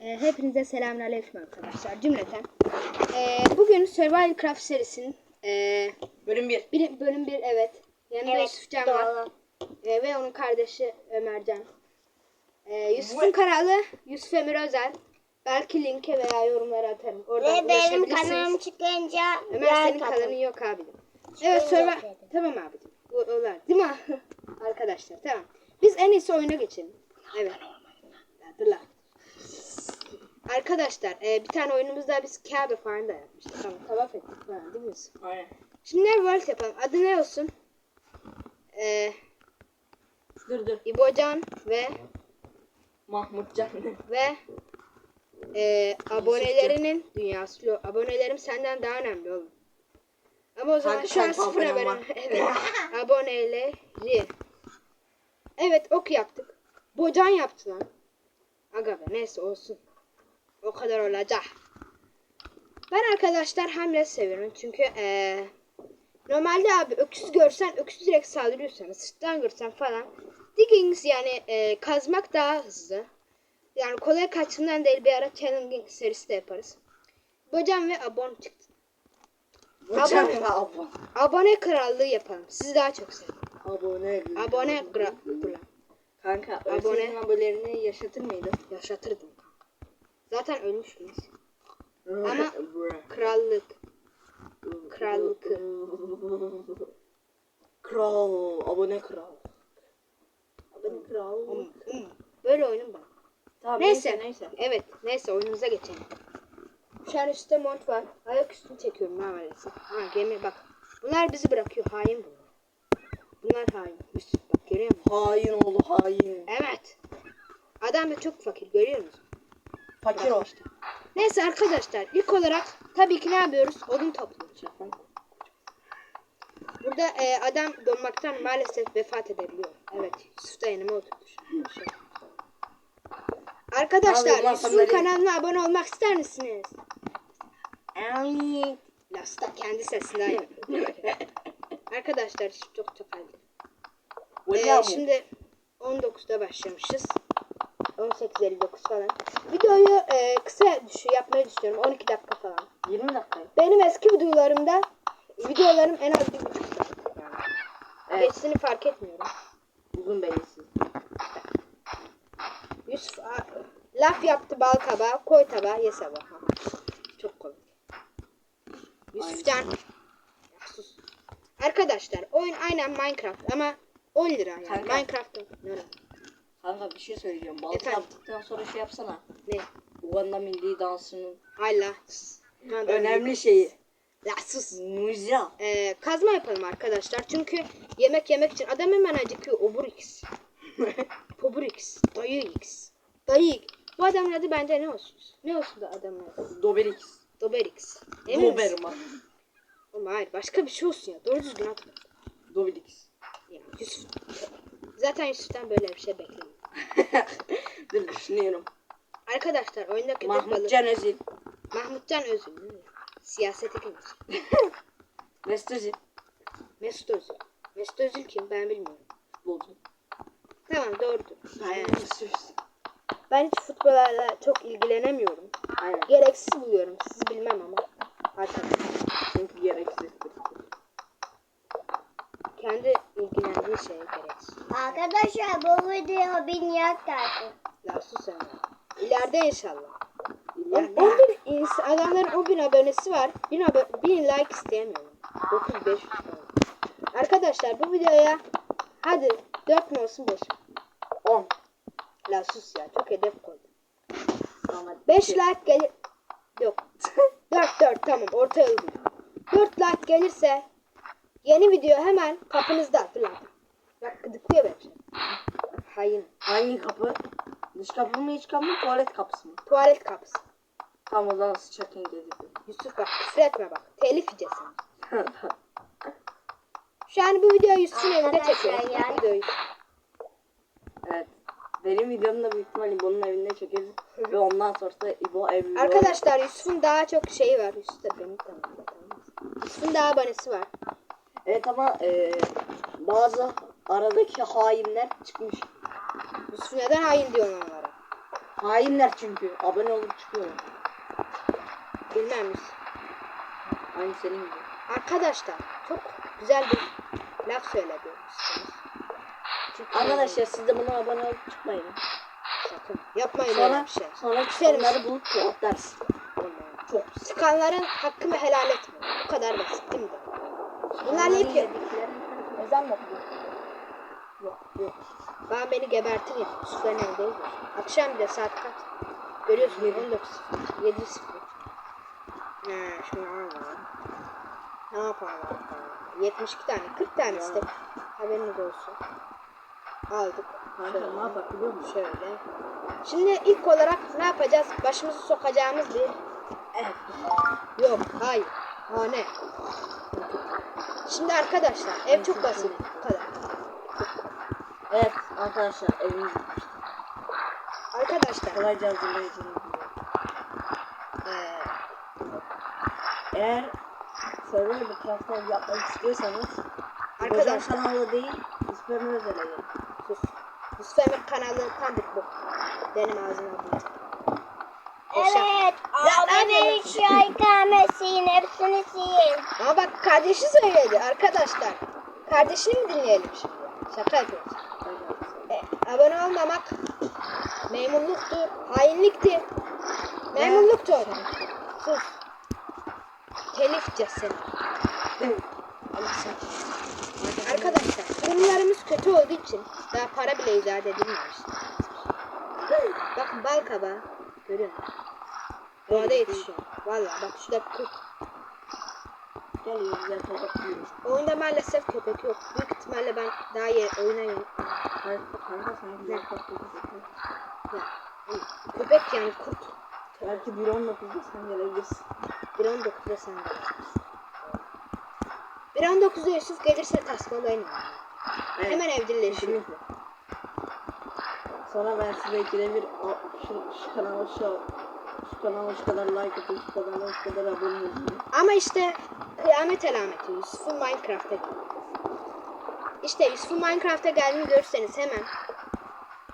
Ee, hepinize selamünaleyküm arkadaşlar cümleten. Ee, bugün Survival Craft serisinin ee, Bölüm 1. bir, bölüm 1 evet. Yanında Evet, Yusufcan var. doğru. Ee, ve onun kardeşi Ömercan. Ee, Yusuf'un kanalı Yusuf Emir Özel. Belki linke veya yorumlara atarım. Oradan Ve benim kanalım çıkınca Ömer senin kanalın yok abicim. Evet Survival... Tamam abicim. Olar. Değil mi? Arkadaşlar tamam. Biz en iyisi oyuna geçelim. Evet. Dur lan. Arkadaşlar e, bir tane oyunumuzda biz kağıdı falan da yapmıştık. Tamam tavaf ettik falan değil mi? Yusuf? Aynen. Şimdi ne world yapalım? Adı ne olsun? E, Dur dur. İbocan ve Mahmut Can. ve e, abonelerinin dünyası. Abonelerim senden daha önemli oğlum. Ama o zaman Kanka, şu an kanka, sıfır abonem var. Evet. Aboneleri. Evet ok yaptık. Bocan yaptı lan. Aga be neyse olsun. O kadar olacak. Ben arkadaşlar hamle seviyorum. Çünkü eee normalde abi öküz görsen öküz direkt saldırıyorsan sırttan görsen falan diggings yani eee, kazmak daha hızlı. Yani kolay kaçımdan değil bir ara challenging serisi de yaparız. Bocan ve abon çıktı. Can Abone. ve abone. Abone krallığı yapalım. Sizi daha çok seviyorum. Abone. Abone krallığı. Kanka Abone. abonelerini yaşatır mıydın? Yaşatırdım. Zaten ölmüştünüz. Ama-. Krallık. Krallık. Kral. Abone kral. Abone kral. Böyle oyunum ben. Tamam Neyse. neyse neyse. Evet. Neyse oyunumuza geçelim. Şu an üstte mont var. Ayak üstünü çekiyorum ha maalesef. Ha gemi bak. Bunlar bizi bırakıyor. Hain bunlar. Bunlar hain. Üst bak görüyor musun? Hain oğlu hain. Evet. Adam da çok fakir görüyor musun? Fakir ol. Neyse arkadaşlar ilk olarak tabii ki ne yapıyoruz? Odun topluyoruz. Burada e, adam donmaktan maalesef vefat edebiliyor. Evet Yusuf da yanıma oturdu. şu an. Şöyle. Arkadaşlar Abi, Yusuf'un kanalına abone olmak ister misiniz? Lasta kendi sesinden yapıyor. Arkadaşlar çok çok. Valla Ee, şimdi 19'da başlamışız. 18.59 falan. Videoyu e, kısa düşü yapmayı düşünüyorum. 12 dakika falan. 20 dakika. Benim eski videolarımda videolarım en az bir buçuk saat. Yani. Evet. Geçtiğini fark etmiyorum. Uzun belirsiz. Yusuf a- laf yaptı bal kabağı, koy tabağa, ye sabah. Ha. Çok komik. Yusufcan. Sus. Arkadaşlar oyun aynen Minecraft ama 10 lira yani. Minecraft'ın? Kanka bir şey söyleyeceğim. Balta Efendim? yaptıktan sonra şey yapsana. Ne? Uganda milli dansının Hala. önemli şeyi. Ya sus. Muza. Ee, kazma yapalım arkadaşlar. Çünkü yemek yemek için adam hemen acıkıyor. Oburix. Poburix. Dayı X. Dayı. Bu adamın adı bence ne olsun? Ne olsun da adamın adı? Doberix. Doberix. Emin misin? Doberman. Oğlum hayır başka bir şey olsun ya. Doğru düzgün at. Doberix. Ya Yusuf. Zaten Yusuf'tan böyle bir şey beklemiyorum. Dur düşünüyorum. Arkadaşlar oyunda köpek. Mahmut Can Özil. Mahmutcan Özül. değil mi? Siyaset ekimiz. Mesut Özil. Mesut Özil. Mesut Özil kim ben bilmiyorum. Futbolcu. Tamam doğrudur. Aynen. Özil. ben hiç futbolla çok ilgilenemiyorum. Aynen. Gereksiz buluyorum. Siz bilmem ama. Arkadaşlar. Çünkü gereksizdir. Kendi ilgilendiği şeye gereksiz. Arkadaşlar bu video bin like gelsin. La sus sen. ya. İleride inşallah. İleride. 10 bin ins- adamların 10 bin abonesi var. 1000, abo- 1000 like isteyemiyorum. 9500 falan. Arkadaşlar bu videoya hadi 4 mü olsun 5 mi? 10. La sus ya çok hedef koydum. Tamam. 5 like gelir. Yok. 4 4 tamam orta yol buldum. 4 like gelirse yeni video hemen kapınızda. Dur lan. Bak gıdıklıyor beni. Hayır. Hangi kapı? Dış kapı mı iç kapı mı tuvalet kapısı mı? Tuvalet kapısı. Tam o zaman sıçarken gelirdi. Yusuf bak küfür etme bak. Telif yiyeceğiz seni. Şu an bu videoyu Yusuf'un evinde çekiyoruz. ya. Bu videoyu. evet. Benim videomu da büyük ihtimal İbo'nun evinde çekeriz. Ve ondan sonra da İbo evinde. Arkadaşlar Yusuf'un daha çok şeyi var. Yusuf da beni tanıyor. Yusuf'un daha abonesi var. Evet ama e, bazı aradaki hainler çıkmış. Yusuf neden hain diyorsun onlara? Hainler çünkü. Abone olup çıkıyor. Bilmem. Aynı senin gibi. Arkadaşlar çok güzel bir laf söyledi. Arkadaşlar siz de buna abone olup çıkmayın. sakın yapmayın öyle Sonra, bir şey. sonra Küserim. çıkanları bulup cevaplarız. Çok pis. Çıkanların hakkını helal etme. Bu kadar basit değil mi? Bunlar ne ki? Ezan mı okuyor? Yok yok. Bana beni gebertin ya. Evdeyiz. ya. Akşam bir de saat kaç? Görüyorsun 19 7 0. He şunu alalım. Ne yapalım? 72 tane 40 tane istek. Haberiniz olsun. Aldık. Kanka ne yapar biliyor musun? Şöyle. Şimdi ilk olarak ne yapacağız? Başımızı sokacağımız bir... Evet. Yok, hayır. Ha ne? Şimdi arkadaşlar ev çok basit. Bu kadar. Evet arkadaşlar evimiz. Arkadaşlar Kolayca hazırlayacağız. eee, Eğer Survivor Craft'ta ev yapmak istiyorsanız Arkadaşlar. Kanalı değil İsperme Özel'e gelin. sus. Emir kanalı tanıdık bu. Benim ağzıma değil. Evet. Abimin şu ikametinin hepsini silin. Ama bak kardeşi söyledi arkadaşlar. Kardeşini mi dinleyelim şimdi? Şaka yapıyoruz. E, abone olmamak memnunluktur, hainliktir. Memnunluktur. Sus. Telif cesim. Arkadaşlar durumlarımız kötü olduğu için daha para bile icat edilmemiş. Bakın bal kabağı. Görüyor musun? Doğada yetişiyor. Vallahi bak şurada kurt. Geliyor güzel topluyoruz. Oyunda maalesef köpek yok. Büyük ihtimalle ben daha iyi yön- Kanka sen güzel topluyorsun. Ya, hani köpek yani kurt. Belki 1.19'da sen gelebilirsin. 1.19'da sen gelirsin. 1.19'da Yusuf gelirse tasmalayın. Evet. Hemen evcilleşiyor. Sonra ben size bir o, şu, şu kanala şu şu kanala şu kadar like atın, şu kanala şu kadar abone olun. Ama işte kıyamet alameti Yusuf'un Minecraft'a. İşte Yusuf'un Minecraft'a geldiğini görürseniz hemen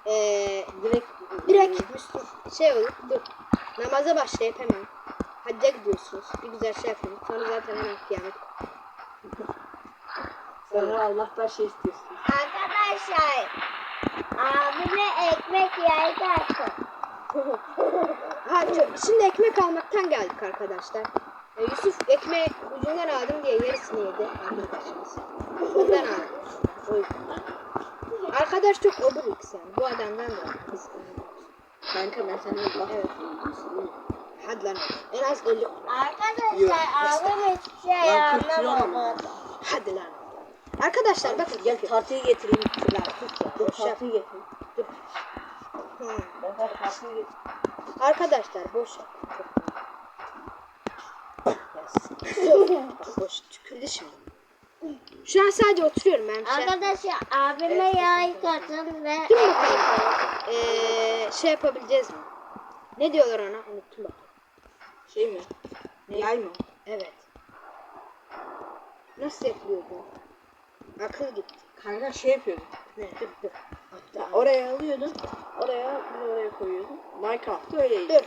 eee Direkt direkt Müslüm şey olur dur namaza başlayıp hemen hacca gidiyorsunuz bir güzel şey yapın sonra zaten hemen kıyamet sonra Allah'tan şey istiyorsunuz. Arkadaşlar. Abime ekmek yaydı attım. Çö- şimdi ekmek almaktan geldik arkadaşlar. Ee, Yusuf ekmeği ucundan aldım diye yarısını yedi arkadaşımız. Ondan aldım. O yüzden. Arkadaş çok obelix yani. Bu adamdan da kıskanıyoruz. Kanka ben seninle laf Evet. Hadi lan. En az 50. Arkadaşlar abim hiçbir şey Lan anlamadı. Hadi lan. Arkadaşlar bakın. Gel tartıyı getireyim. Lan. Dur Boş yap. tartıyı getireyim. Dur. Hı. Ben tartıyı getireyim. Arkadaşlar boş yap. Boş tükürdü şimdi. Şu an sadece oturuyorum ben şey. Arkadaşlar abime yay katın ve Dur bakalım. Ee, şey yapabileceğiz mi? Ne diyorlar ona? Unuttum bak. Şey mi? Yay mı? Evet. Nasıl yapılıyor bu? Akıl gitti. Kanka şey yapıyordum. Ne? Dur dur. Ya Hatta. oraya alıyordun. Oraya de oraya koyuyordun. Minecraft'ta öyleydi. Dur.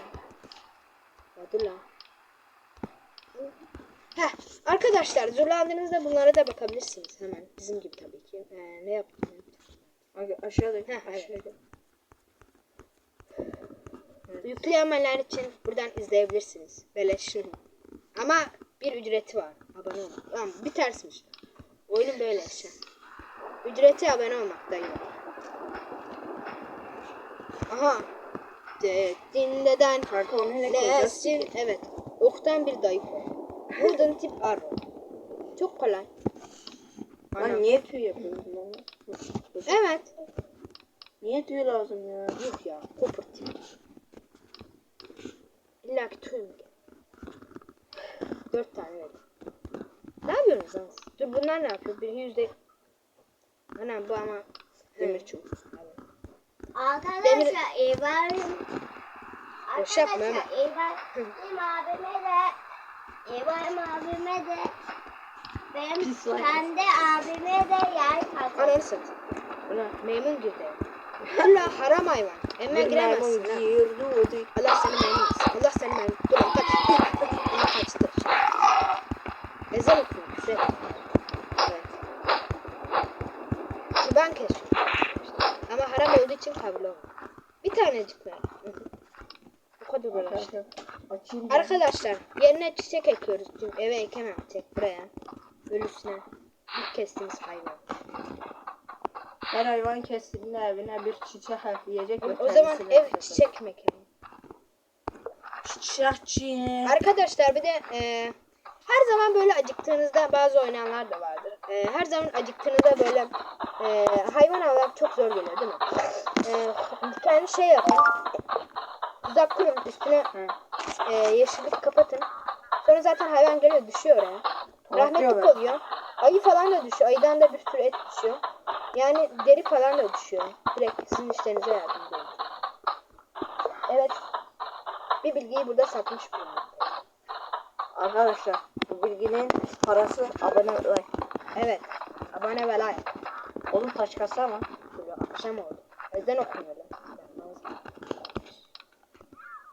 Hadi lan. Heh, arkadaşlar zorlandığınızda bunlara da bakabilirsiniz hemen. Bizim gibi tabii ki. Ee, ne yaptım? Aşağıda. Heh, evet. aşağıda. Yükleyenler için buradan izleyebilirsiniz. Beleşin. Ama bir ücreti var. Abone olmak. Tamam bitersmiş. Oyunun böyle işte. Ücreti abone olmak da yok. Aha. Onu hele koyacağız. Lesin. Evet. Oktan bir dayı. Wooden tip arrow. Çok kolay. Anam. Lan niye tüy yapıyorsun lan? Evet. Niye tüy lazım ya? Yok ya. Copper tip. İlla ki tüy mü? Dört tane verdim. Ne yapıyorsunuz lan? Dur bunlar ne yapıyor? Biri yüzde... Anam bu ama demir çubuk. Arkadaşlar İbrahim Boş yapma Arkadaşlar İbrahim abime de İbrahim abime de benim Pis like. kendi abime de yay katın. Ananı. Bu ne? Memnun girdi. Allah haram hayvan. Bir giremezsin. maymun ha. girdi. Allah seni memnun etsin. Allah seni memnun Dur lan kaç. Allah kaçtı. Ezan okuyor. Etme. Evet. Ben kesiyorum. İçin kabul olmuyor. Bir tanecik ver. Bu kadar uğraştım. Arkadaşlar yerine çiçek ekiyoruz. Çünkü eve ekemem tek buraya. Ölüsüne. İlk kestiğimiz hayvan. Her hayvan kestiğinde evine bir çiçek ekleyecek ve O zaman ev ekecek. çiçek mekanı. Çiçekçi. Arkadaşlar bir de e, her zaman böyle acıktığınızda bazı oynayanlar da vardır. E, her zaman acıktığınızda böyle e, hayvan avlamak çok zor geliyor değil mi? E, bir tane şey yapın. Tuzak kurun üstüne e, yeşillik kapatın. Sonra zaten hayvan geliyor düşüyor oraya. Rahmetlik oluyor. Ayı falan da düşüyor. Ayıdan da bir sürü et düşüyor. Yani deri falan da düşüyor. Direkt sizin işlerinize yardımcı olur. Evet. Bir bilgiyi burada satmış bulunmaktayım. Arkadaşlar bu bilginin parası abone like. Evet. Abone ve like. Oğlum taş kasa mı? Şöyle akşam oldu. Ezan okunuyorlar.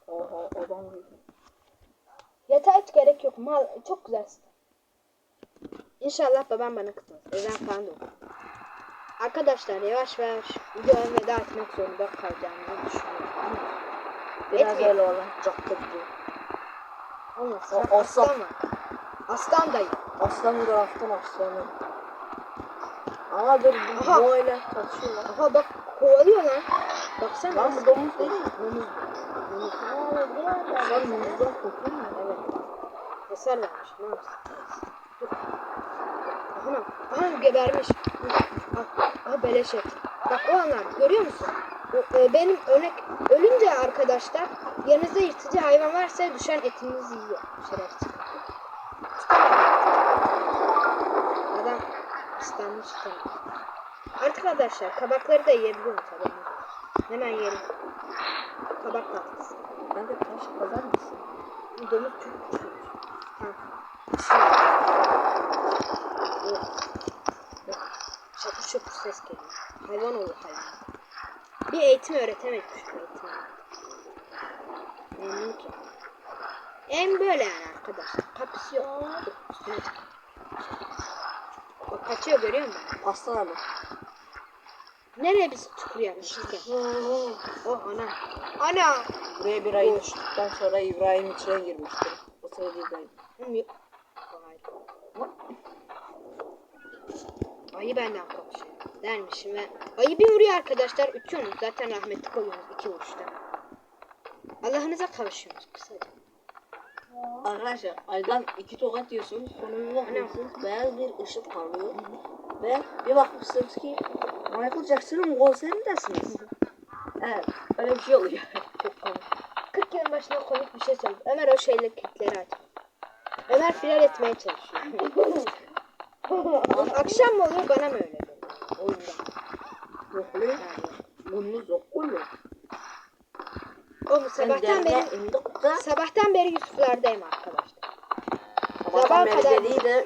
Oho odam Yatağa hiç gerek yok. Mal çok güzelsin. İnşallah babam bana kızmaz. Ezan falan da okur. Arkadaşlar yavaş yavaş videoya veda etmek zorunda kalacağımızı düşünüyorum. Biraz Etmiyor. öyle olan çok kötü. Olmazsa O- aslan aslan. var. Aslan dayı. Aslan graftan aslanı. Ama dur bu Aha. böyle kaçıyor lan. Aha bak kovalıyor lan. Baksana. Lan bu domuz değil? Domuz. Domuz. Aslan domuzdan kokuyor mu? Evet. Hasar vermiş. Ne yapsın? Dur. Aha, aha gebermiş. Aha, aha beleş et. Bak o anlar görüyor musun? O, e, benim örnek ölünce arkadaşlar yanınızda yırtıcı hayvan varsa düşen etinizi yiyor. Şerefsiz. Adam ıslanmış tamam. Arkadaşlar kabakları da yiyebiliyorum tabii. Hemen yerim. Kabak tatlısı. Ben de taş kazar mısın? Domuz çok küçük. Ha. Şapur şapur ses geliyor. Hayvan olur hayvan. Bir eğitim öğretemedik şu eğitimi. Memnun ki. En böyle yani arkadaşlar. Kapısı yok. Üstüne çık. Bak kaçıyor görüyor musun? Aslan ama. Nereye biz çukur yapmışız ki? Oh ana. Ana. Buraya bir ayı düştükten sonra İbrahim içine girmiştir. O sırada İbrahim. Ayı benden korkuyor. Dermişim ve ayı bir vuruyor arkadaşlar. Uçuyorsunuz. Zaten rahmetli oluyorsunuz iki vuruşta. Allah'ınıza kavuşuyorsunuz kısaca. Arkadaşlar aydan iki tokat yiyorsunuz. Sonra bir bakıyorsunuz beyaz bir ışık parlıyor. Ve bir bakmışsınız ki Michael Jackson'ın konserindesiniz. Evet öyle bir şey oluyor. Çok komik. 40 yılın başına komik bir şey söyledi. Ömer o şeyleri kitleri aç. Ömer firar etmeye çalışıyor. Akşam mı oluyor bana mı öyle geliyor? Oyunda. Yok oluyor. Yani. Bunu yok oluyor. Oğlum sabahtan beri sabahtan beri Yusuflardayım arkadaşlar. sabahtan Sabaha beri kadar- dediği de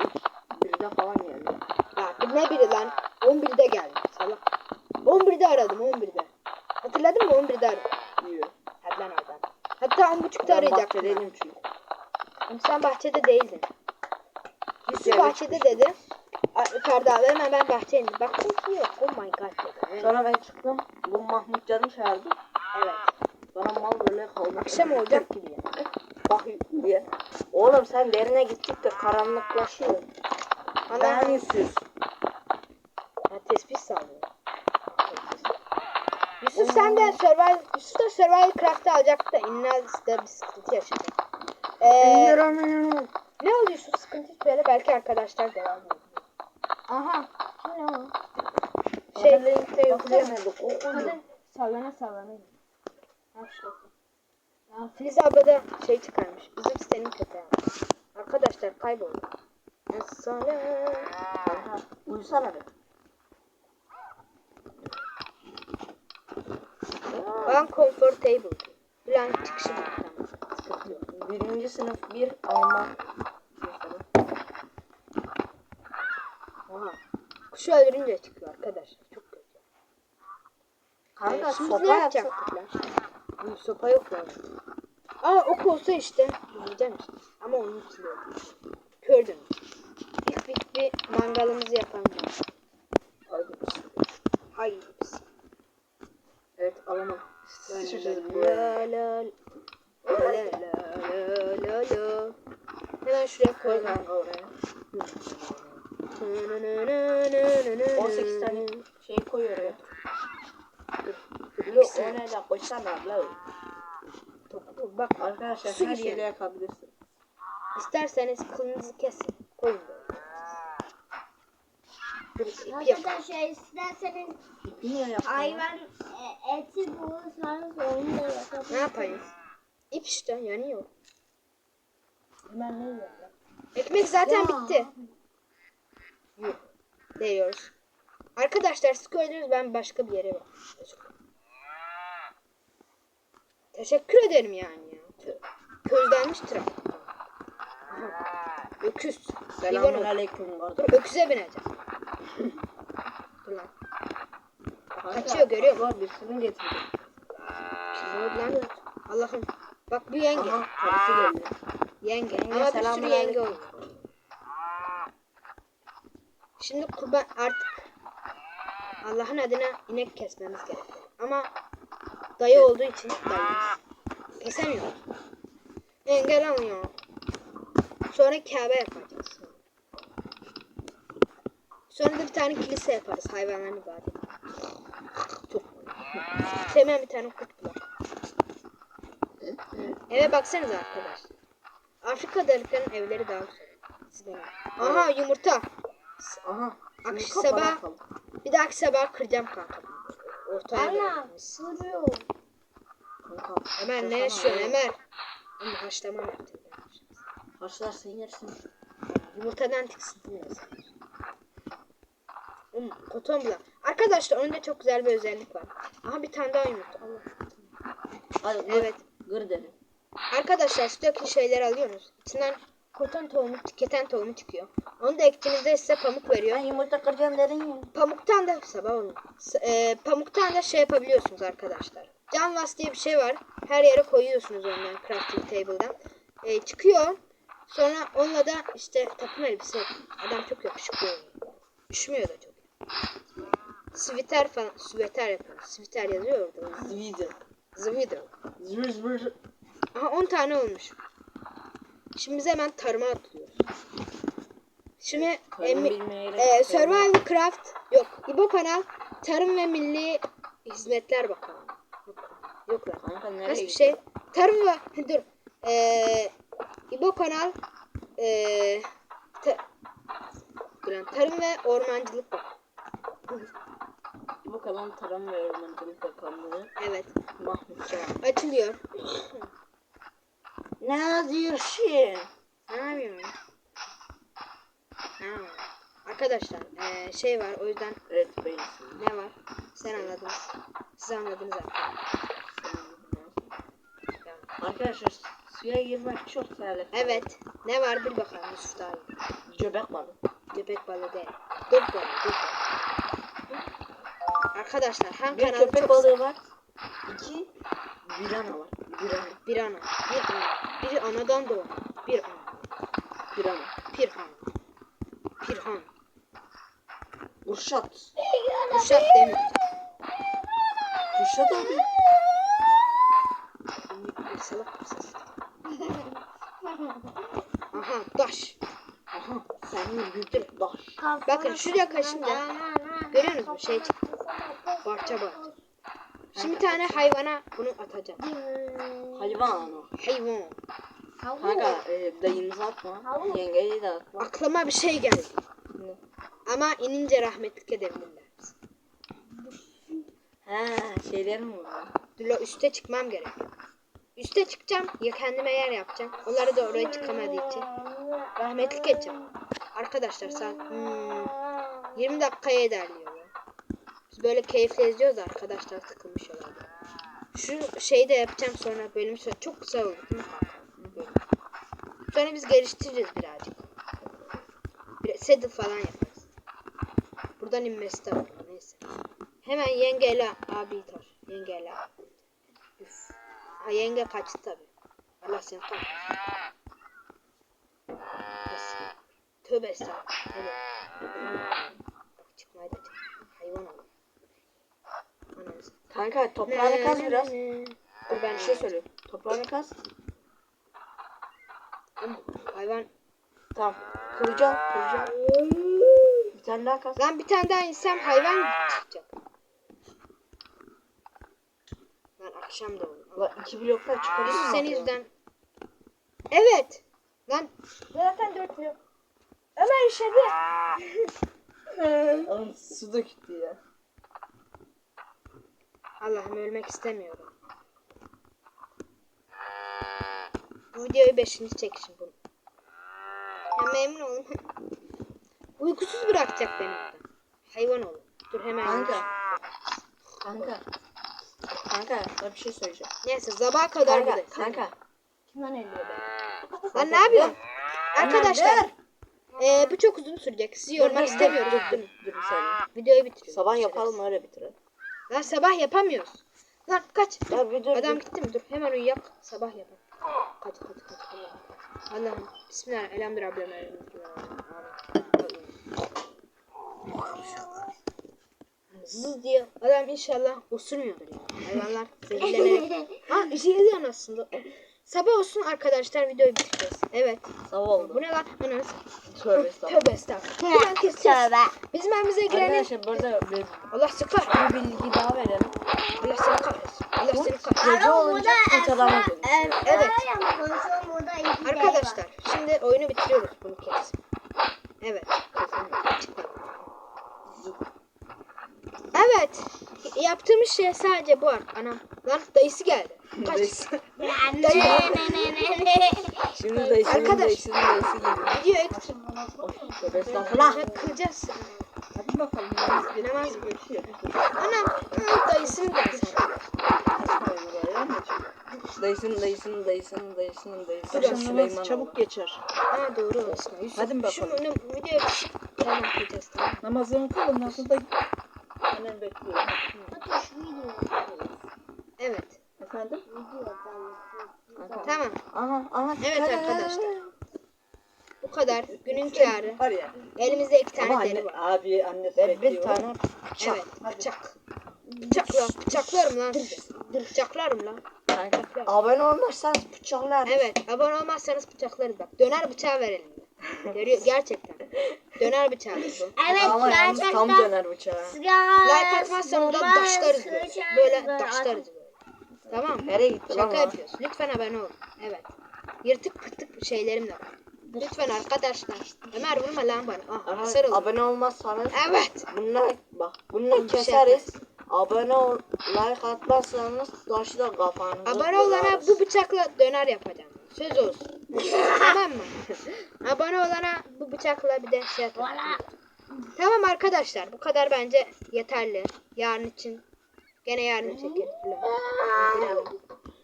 birde falan geldi. Ya ne biri lan? 11'de geldim salak. 11'de aradım 11'de. Hatırladın mı 11'de aradım. Diyor. Hadi lan oradan. Hatta 10.30'da Ben arayacaktım. ben. bahçedeydim çünkü. Ama Sen bahçede değildin. Yusuf Evet. bahçede dedi. Ferdi abi hemen ben bahçeye indim. Baktım ki yok. Oh my god dedim. Evet. Sonra ben çıktım. Bu Mahmut Can'ı çağırdı. evet. Bana mal böyle kaldı. Akşam olacak gibi ya. Bak diye. Oğlum sen derine gittikçe karanlıklaşıyor. Ana Ben yüzsüz. ha, tespih sallıyor. Yusuf sen de survival, Yusuf da survival craft'ı alacaktı da İnnaz'da bir sıkıntı yaşadı. Ee, ne oldu Yusuf sıkıntı söyle belki arkadaşlar devam ediyor. Aha. Şey, linkte yükleyemedik. O Kadın sallana sallana. Ya Filiz abla da şey çıkarmış. Bizim sitenin kötü. Arkadaşlar kayboldu. Sonra Aha. Uyusana be. uncomfortable. Ulan çıkışı bitti. Sıkıntı yok. Birinci sınıf bir Alman. Oha. Kuşu öldürünce çıkıyor arkadaşlar. Çok kötü. Kanka Şimdi sopa ne yapsak. yapacaktık lan? Hı, sopa yok lan. Aa ok olsa işte. Yiyeceğim işte. Ama onun için yok. Kördüm. Biz bir, bir mangalımızı yapalım. Haydi. Hayır. Alamam. La la la la la la la. Hemen şuraya Koy kanka oraya. 18 18 tane şey koy oraya. Yok saniye. oraya da koysana abla. Bak Arkadaşlar Su her yere yakabilirsin. isterseniz kılınızı kesin. Koyun böyle. Dur. Arkadaşlar isterseniz İpi niye yaptın? hayvan e, eti bulursanız onu da yapabilirsiniz. Ne yapayım? İp işte yanıyor. Ben ne yiyorum? Ekmek zaten Ya. bitti. Yok. Değiyoruz. Arkadaşlar siz gördünüz ben başka bir yere bak. Teşekkür ederim yani ya. Tüh. Közlenmiş trafik. Öküz. Selamun Selamun aleyküm Dur kardeşim. öküze bineceğim. Dur lan. Kaçıyor, görüyor musun? Var birisini getirdim. Lan? Allah'ım. Bak bu yenge. Aha karısı geldi. Yenge. Yenge, Ama bir sürü yenge oldu. Şimdi kurban artık Allah'ın adına inek kesmemiz gerekiyor. Ama dayı olduğu için dayımız. Kesemiyoruz. Engel almıyor. Sonra Kabe yapacağız. Sonra da bir tane kilise yaparız hayvanların ibadeti. Çok. Hemen bir tane kurt bulalım. Eve baksanıza arkadaşlar. Afrika'dakilerin evleri daha güzel. Aha yumurta. Aha. Akş Kapalı sabah bir dahaki sabah kıracağım kanka. Ortaya Ana sürüyor. Kanka. Ömer ne yaşıyorsun ya. Ömer? Ama haşlama yaptım. Haşlarsın yersin. Yumurtadan tiksindim ya sen. Hmm, koton bula. Arkadaşlar önünde çok güzel bir özellik var. Aha bir tane daha yumurta. Allah. Hadi. Evet. Gır dedim. Arkadaşlar sürekli şeyler alıyorsunuz. İçinden koton tohumu, keten tohumu çıkıyor. Onu da ektiğinizde size pamuk veriyor. Ben yumurta kıracağım dedin ya. Pamuktan da sabah. S- e, pamuktan da şey yapabiliyorsunuz arkadaşlar. Canvas diye bir şey var. Her yere koyuyorsunuz ondan crafting table'dan. E, çıkıyor. Sonra onunla da işte takım elbise. Adam çok yakışıklı oluyor. Üşümüyor da çok. Sviter falan. Sviter yapıyor. Sviter yazıyor orada. Zvider. Zvır zvır. Aha 10 tane olmuş. Şimdi biz hemen tarıma atlıyoruz. Şimdi gerek e, yok. Survival Craft yok. İbo kanal Tarım ve Milli Hizmetler Bakanlığı. Yok, yok lan. Kanka nereye Nasıl bir şey? Tarım ve dur. E, İbo kanal e, ta, Tarım ve Ormancılık Bakanlığı. Bu kalan Tarım ve Ormancılık Bakanlığı Evet. Mahmut Çağan. Açılıyor. Ne yazıyorsun? Ne yapıyorsun? Ha. Arkadaşlar e, şey var o yüzden Evet benim. Ne var? Sen anladın. Siz anladınız zaten. Arkadaşlar suya girmek çok tehlikeli. Evet. Ne var bil bakalım Yusuf iyi. Göbek balığı. Köpek balığı değil. Dök balığı. Dök balığı. Arkadaşlar han Bir kanalı köpek çok balığı var. İki birana var. Birana. bir ana. Bir ana. Bir anadan doğan. Bir ana. Birana. Pirhan. Pirhan. Uşat. Uşak demiyor. Uşat abi. Salak mısın? Aha taş. Aha seni güldür. Daş. Bakın şuraya kaşınca görüyor musunuz? Şey çıktı. Parça parça. Şimdi bir tane hayvana bunu atacağım. Hayvan o. Hayvan. Kanka e, dayımızı atma. Yengeyi de atma. Aklıma bir şey geldi. Ne? Ama inince rahmetlik edebilirler. He şeyler mi var? Dur üste çıkmam gerek. Üste çıkacağım. Ya kendime yer yapacağım. Onları da oraya çıkamadığı için. Rahmetlik edeceğim. Arkadaşlar saat hmm, 20 dakikaya ilerliyor ya. Biz böyle keyifle izliyoruz da arkadaşlar sıkılmış olabilir. Şu şeyi de yapacağım sonra bölüm sonra çok kısa oldu değil mi. Sonra biz geliştiririz birazcık. Bir saddle falan yaparız. Buradan inmesi de var neyse. Hemen yengeyle abi tar. Yengeyle. Üf. Ha yenge kaçtı tabi. Allah seni kahretsin. Tövbe estağfurullah. Hadi. Bak çıkmayı da çık. Hayvan ol. Ananızı. Kanka toprağını kaz biraz. Dur ben Bir şey söyleyeyim. Toprağını kaz. Hayvan. Tamam. Kıracağım. Kıracağım. Bir tane daha kaz. Lan bir tane daha insem hayvan çıkacak. Lan akşam da olur. Ulan iki bloklar çıkarır Yusuf mı? senin yüzünden. Evet. Lan zaten dört blok. Ömer işedi. Oğlum su döktü ya. Allah'ım ölmek istemiyorum. Bu videoyu beşinci çekişim bu. Ya memnun olun. Uykusuz bırakacak beni burada. Hayvan olun. Dur hemen. Kanka. Kanka. Kanka sana bir şey söyleyeceğim. Neyse sabaha kadar Kanka. buradayız. Kanka. Kim lan elliyor be? Lan ne yapıyorsun? Arkadaşlar. eee, bu çok uzun sürecek. Sizi yormak istemiyoruz. Dur, Dur. dur, bir saniye. Videoyu bitiriyoruz. Sabah yapalım öyle bitirelim. Lan sabah yapamıyoruz. Lan kaç. Dur. Ya bir dur. Adam dur. gitti mi? Dur hemen uyuyak. Sabah yapalım. Kaç kaç kaç. Allah'ım. Bismillah. Elhamdülillah. Zız diye adam inşallah osurmuyordur ya. Hayvanlar zehirlenerek. Ha işe yarıyor aslında. Sabah olsun arkadaşlar videoyu bitireceğiz. Evet. Sabah oldu. Bu ne lan? Ananı. Tövbe estağfurullah. Tövbe estağfurullah. Hemen keseceğiz. Tövbe. Bizim evimize girenin. Arkadaşlar burada bir, Allah kahretsin. bir bilgi daha verelim. Allah seni kahretsin. Allah seni kahretsin. Gece olunca dönüyor. Evet. Var. Arkadaşlar şimdi oyunu bitiriyoruz bunu kes. Evet. Evet. Yaptığımız şey sadece bu Anam. Lan dayısı geldi. Kaç. Ne ne ne ne ne. Şimdi dayısının Arkadaş. dayısının dayısı geliyor. Video. Tövbe estağfurullah. Kıracağız. Hadi bakalım. Namaz Anam. hı, Dayısının dayısı. Dayısının dayısının dayısının dayısının dayısı. Akşam Süleyman çabuk geçer. Ha doğru aslında. Yusuf, Hadi bakalım. Şunu videoya tamam kıracağız tamam. Namazını kılın nasıl da hemen bekliyorum. Otur şu video. Evet. Efendim? Tamam. Aha aha. Evet arkadaşlar. Bu kadar. Günün kârı. Var ya. Elimizde iki Ama tane deri anne, var. abi annesi Ve bekliyor. bir tane Evet. Bıçak. Bıçakla. Bıçaklarım lan sizi. Bıçaklarım lan. kanka. Abone olmazsanız bıçaklar. Evet. Abone olmazsanız bıçaklarız bak. Döner bıçağı verelim. Görüyor gerçekten. Döner bıçağı bu. Evet Ama yalnız tam gerçekten. döner bıçağı. Like atmazsanız da daşlarız böyle. Böyle daşlarız böyle. Tamam? Nereye gitti lan Şaka o? yapıyoruz. Lütfen abone olun. Evet. Yırtık pırtık şeylerim de var. Lütfen arkadaşlar. Ömer vurma lan bana. Ah, Aha, sarıl. abone olmazsanız Evet. bunlar bak bunları şey keseriz. abone ol, like atmazsanız taşla kafanızı. Abone olana bu bıçakla döner yapacağım. Söz olsun. tamam mı? Abone olana bu bıçakla bir de şey yapacağım. Tamam arkadaşlar bu kadar bence yeterli. Yarın için gene yarın çekeriz.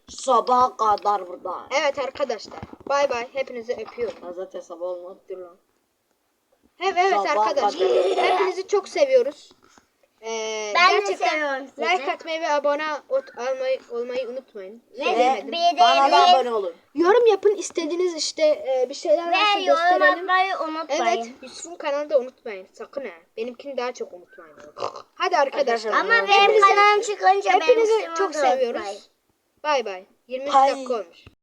Sabaha kadar burada. Evet arkadaşlar. Bay bay. Hepinizi öpüyorum. Ya zaten sabah olmadı lan. Evet, evet Sabah arkadaşlar. kadar. Hepinizi çok seviyoruz. Ee, Ben de gerçekten seviyorum sizi. like atmayı ve abone ot- almayı olmayı unutmayın. Ve Söylemedim. bir de abone olun. Yorum yapın istediğiniz işte e, bir şeyler varsa ve yorum gösterelim. atmayı unutmayın. Evet, Yusuf'un kanalını da unutmayın. Sakın ha. Benimkini daha çok unutmayın. Hadi arkadaşlar. Ama benim kanalım çıkınca benim Hepinizi çok seviyoruz. Bay bay. 23 Bye. dakika olmuş.